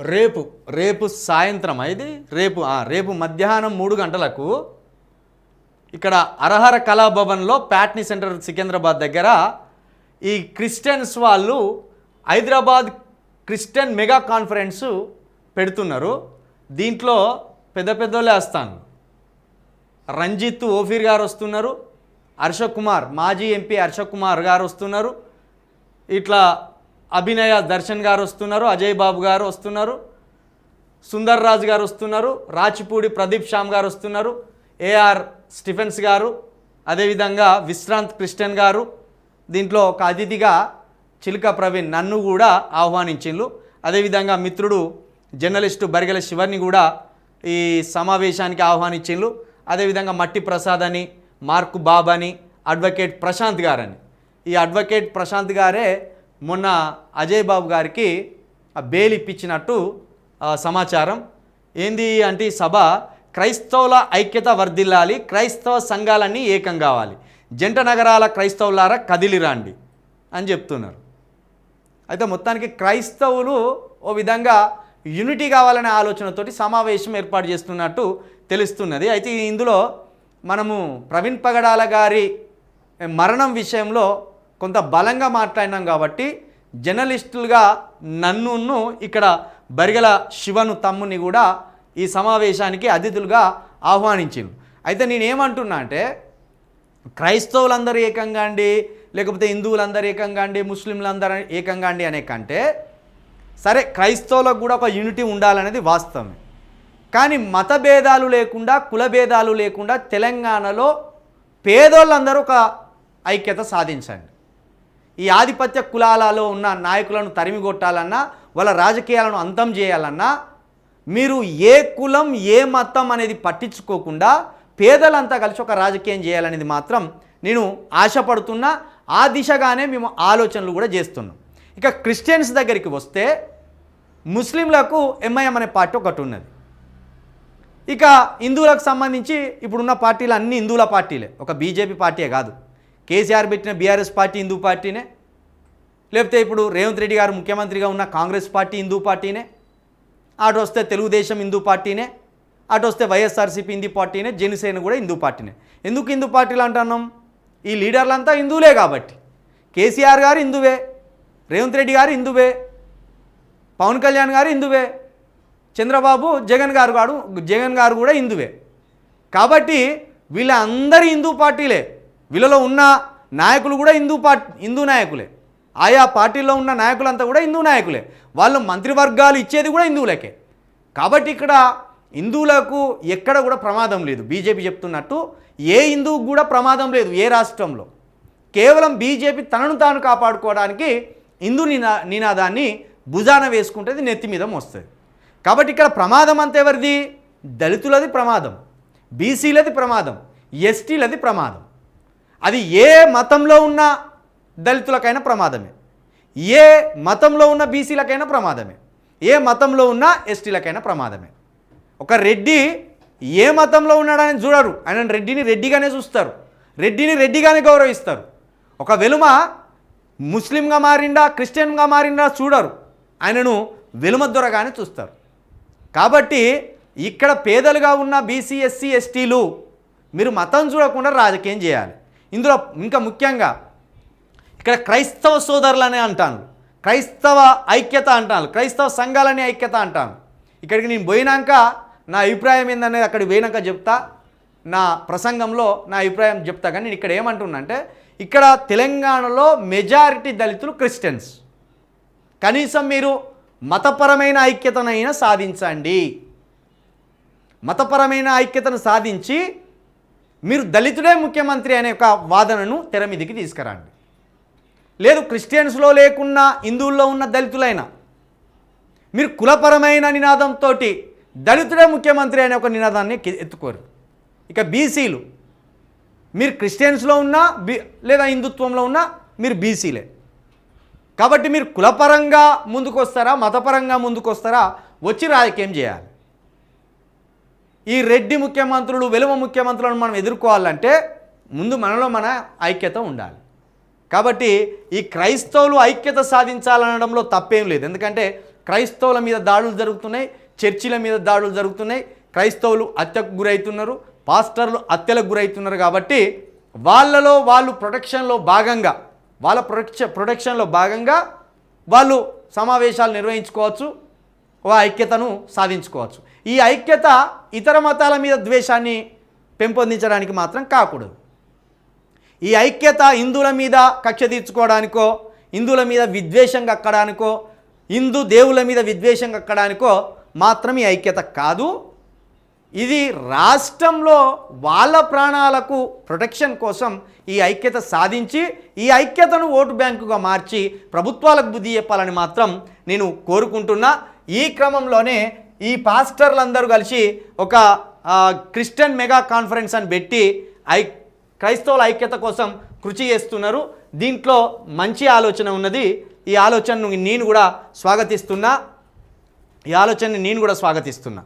రేపు రేపు సాయంత్రం ఇది రేపు రేపు మధ్యాహ్నం మూడు గంటలకు ఇక్కడ అరహర కళాభవన్లో ప్యాట్నీ సెంటర్ సికింద్రాబాద్ దగ్గర ఈ క్రిస్టియన్స్ వాళ్ళు హైదరాబాద్ క్రిస్టియన్ మెగా కాన్ఫరెన్స్ పెడుతున్నారు. దీంట్లో పెద్ద పెద్దోళ్ళే వస్తాను. రంజిత్ ఓఫీర్ గారు వస్తున్నారు. హర్ష కుమార్ మాజీ ఎంపీ హర్ష కుమార్ గారు వస్తున్నారు. ఇట్లా అభినయ దర్శన్ గారు వస్తున్నారు అజయ్ బాబు గారు వస్తున్నారు సుందర్ రాజు గారు వస్తున్నారు రాచిపూడి ప్రదీప్ శ్యామ్ గారు వస్తున్నారు ఏఆర్ స్టిఫెన్స్ గారు అదేవిధంగా విశ్రాంత్ క్రిస్టియన్ గారు దీంట్లో ఒక అతిథిగా చిలుక ప్రవీణ్ నన్ను కూడా ఆహ్వానించిండ్రు. అదేవిధంగా మిత్రుడు జర్నలిస్టు బరిగెల శివర్ని కూడా ఈ సమావేశానికి ఆహ్వానించిండ్రు. అదేవిధంగా మట్టి ప్రసాద్ అని మార్కు బాబ్ అని అడ్వకేట్ ప్రశాంత్ గారని ఈ అడ్వకేట్ ప్రశాంత్ గారే మొన్న అజయ్ బాబు గారికి బెయిల్ ఇప్పించినట్టు సమాచారం. ఏంది అంటే సభ క్రైస్తవుల ఐక్యత వర్ధిల్లాలి క్రైస్తవ సంఘాలన్నీ ఏకం కావాలి. జంట నగరాల క్రైస్తవులారా కదిలిరాండి అని చెప్తున్నారు. అయితే మొత్తానికి క్రైస్తవులు ఓ విధంగా యూనిటీ కావాలనే ఆలోచనతోటి సమావేశం ఏర్పాటు చేస్తున్నట్టు తెలుస్తున్నది. అయితే ఇందులో మనము ప్రవీణ్ పగడాల గారి మరణం విషయంలో కొంత బలంగా మాట్లాడినాం కాబట్టి జర్నలిస్టులుగా నన్నును ఇక్కడ బరిగల శివను తమ్ముని కూడా ఈ సమావేశానికి అతిథులుగా ఆహ్వానించిండు అయితే నేనేమంటున్నా అంటే క్రైస్తవులందరూ ఏకంగా అండి లేకపోతే హిందువులందరూ ఏకంగా అండి ముస్లింలందరూ ఏకంగా అండి అనే కంటే సరే క్రైస్తవులకు కూడా ఒక యూనిటీ ఉండాలనేది వాస్తవమే. కానీ మత భేదాలు లేకుండా కుల భేదాలు లేకుండా తెలంగాణలో పేదోళ్ళందరూ ఒక ఐక్యత సాధించండి. ఈ ఆధిపత్య కులాలలో ఉన్న నాయకులను తరిమి కొట్టాలన్నా వాళ్ళ రాజకీయాలను అంతం చేయాలన్నా మీరు ఏ కులం ఏ మతం అనేది పట్టించుకోకుండా పేదలంతా కలిసి ఒక రాజకీయం చేయాలనేది మాత్రం నేను ఆశపడుతున్నా. ఆ దిశగానే మేము ఆలోచనలు కూడా చేస్తున్నాం. ఇక క్రిస్టియన్స్ దగ్గరికి వస్తే ముస్లింలకు ఎంఐఎం అనే పార్టీ ఒకటి ఉన్నది. ఇక హిందువులకు సంబంధించి ఇప్పుడున్న పార్టీలు అన్ని హిందువుల పార్టీలే. ఒక బీజేపీ పార్టీయే కాదు. కేసీఆర్ పెట్టిన బీఆర్ఎస్ పార్టీ హిందూ పార్టీనే? లేకపోతే ఇప్పుడు రేవంత్ రెడ్డి గారు ముఖ్యమంత్రిగా ఉన్న కాంగ్రెస్ పార్టీ హిందూ పార్టీనే? అటు వస్తే తెలుగుదేశం హిందూ పార్టీనే? అటు వస్తే వైఎస్ఆర్సీపీ హిందూ పార్టీనే? జనసేన కూడా హిందూ పార్టీనే. ఎందుకు హిందూ పార్టీలు అంటున్నాం? ఈ లీడర్లంతా హిందువులే కాబట్టి. కేసీఆర్ గారు హిందువే రేవంత్ రెడ్డి గారు హిందువే పవన్ కళ్యాణ్ గారు హిందువే చంద్రబాబు జగన్ గారు గారు జగన్ గారు కూడా హిందువే. కాబట్టి వీళ్ళందరూ హిందూ పార్టీలే. వీళ్ళలో ఉన్న నాయకులు కూడా హిందూ పార్టీ హిందూ నాయకులే. ఆయా పార్టీల్లో ఉన్న నాయకులంతా కూడా హిందూ నాయకులే. వాళ్ళు మంత్రివర్గాలు ఇచ్చేది కూడా హిందువులకే. కాబట్టి ఇక్కడ హిందువులకు ఎక్కడ కూడా ప్రమాదం లేదు. బీజేపీ చెప్తున్నట్టు ఏ హిందువుకు కూడా ప్రమాదం లేదు ఏ రాష్ట్రంలో. కేవలం బీజేపీ తనను తాను కాపాడుకోవడానికి హిందూ నినా నినాదాన్ని భుజాన వేసుకుంటుంది నెత్తి మీద వస్తుంది కాబట్టి ఇక్కడ ప్రమాదం అంతా ఎవరిది? దళితులది ప్రమాదం. బీసీలది ప్రమాదం. ఎస్టీలది ప్రమాదం. అది ఏ మతంలో ఉన్న దళితులకైనా ప్రమాదమే. ఏ మతంలో ఉన్న బీసీలకైనా ప్రమాదమే. ఏ మతంలో ఉన్న ఎస్టీలకైనా ప్రమాదమే. ఒక రెడ్డి ఏ మతంలో ఉన్నాడని చూడరు. ఆయన రెడ్డిని రెడ్డిగానే చూస్తారు. రెడ్డిని రెడ్డిగానే గౌరవిస్తారు. ఒక వెలుమ ముస్లింగా మారిండా క్రిస్టియన్గా మారిండా చూడరు. ఆయనను వెలుమ దొరగానే చూస్తారు. కాబట్టి ఇక్కడ పేదలుగా ఉన్న బీసీ ఎస్సీ ఎస్టీలు మీరు మతం చూడకుండా రాజకీయం చేయాలి. ఇందులో ఇంకా ముఖ్యంగా ఇక్కడ క్రైస్తవ సోదరులనే అంటాను. క్రైస్తవ ఐక్యత అంటాను. క్రైస్తవ సంఘాలనే ఐక్యత అంటాను. ఇక్కడికి నేను పోయినాక నా అభిప్రాయం ఏందనేది అక్కడికి పోయినాక చెప్తా. నా ప్రసంగంలో నా అభిప్రాయం చెప్తా. కానీ నేను ఇక్కడ ఏమంటున్నానంటే ఇక్కడ తెలంగాణలో మెజారిటీ దళితులు క్రిస్టియన్స్ కనీసం మీరు మతపరమైన ఐక్యతనైనా సాధించండి. మతపరమైన ఐక్యతను సాధించి మీరు దళితుడే ముఖ్యమంత్రి అనే ఒక వాదనను తెర మీదికి తీసుకురండి. లేదు క్రిస్టియన్స్లో లేకున్నా హిందువుల్లో ఉన్న దళితులైనా మీరు కులపరమైన నినాదంతో దళితుడే ముఖ్యమంత్రి అనే ఒక నినాదాన్ని ఎత్తుకోరు. ఇక బీసీలు మీరు క్రిస్టియన్స్లో ఉన్నా బీ లేదా హిందుత్వంలో ఉన్నా మీరు బీసీలే. కాబట్టి మీరు కులపరంగా ముందుకొస్తారా మతపరంగా ముందుకొస్తారా వచ్చి రాజకీయం చేయాలి. ఈ రెడ్డి ముఖ్యమంత్రులు వెలువ ముఖ్యమంత్రులను మనం ఎదుర్కోవాలంటే ముందు మనలో మన ఐక్యత ఉండాలి. కాబట్టి ఈ క్రైస్తవులు ఐక్యత సాధించాలనడంలో తప్పేం లేదు. ఎందుకంటే క్రైస్తవుల మీద దాడులు జరుగుతున్నాయి చర్చిల మీద దాడులు జరుగుతున్నాయి క్రైస్తవులు హత్యకు గురవుతున్నారు పాస్టర్లు హత్యలకు గురవుతున్నారు కాబట్టి వాళ్ళలో వాళ్ళు ప్రొటెక్షన్లో భాగంగా వాళ్ళ ప్రొటెక్ష ప్రొటెక్షన్లో భాగంగా వాళ్ళు సమావేశాలు నిర్వహించుకోవచ్చు. ఓ ఐక్యతను సాధించుకోవచ్చు. ఈ ఐక్యత ఇతర మతాల మీద ద్వేషాన్ని పెంపొందించడానికి మాత్రం కాకూడదు. ఈ ఐక్యత హిందువుల మీద కక్ష తీర్చుకోవడానికో హిందువుల మీద విద్వేషం కక్కడానికో హిందూ దేవుల మీద విద్వేషం కక్కడానికో మాత్రం ఈ ఐక్యత కాదు. ఇది రాష్ట్రంలో వాళ్ళ ప్రాణాలకు ప్రొటెక్షన్ కోసం ఈ ఐక్యత సాధించి ఈ ఐక్యతను ఓటు బ్యాంకుగా మార్చి ప్రభుత్వాలకు బుద్ధి చెప్పాలని మాత్రం నేను కోరుకుంటున్నా. ఈ క్రమంలోనే ఈ పాస్టర్లందరూ కలిసి ఒక క్రిస్టియన్ మెగా కాన్ఫరెన్స్ అని పెట్టి ఐ క్రైస్తవుల ఐక్యత కోసం కృషి చేస్తున్నారు. దీంట్లో మంచి ఆలోచన ఉన్నది. ఈ ఆలోచనను నేను కూడా స్వాగతిస్తున్నా. ఈ ఆలోచనని నేను కూడా స్వాగతిస్తున్నా.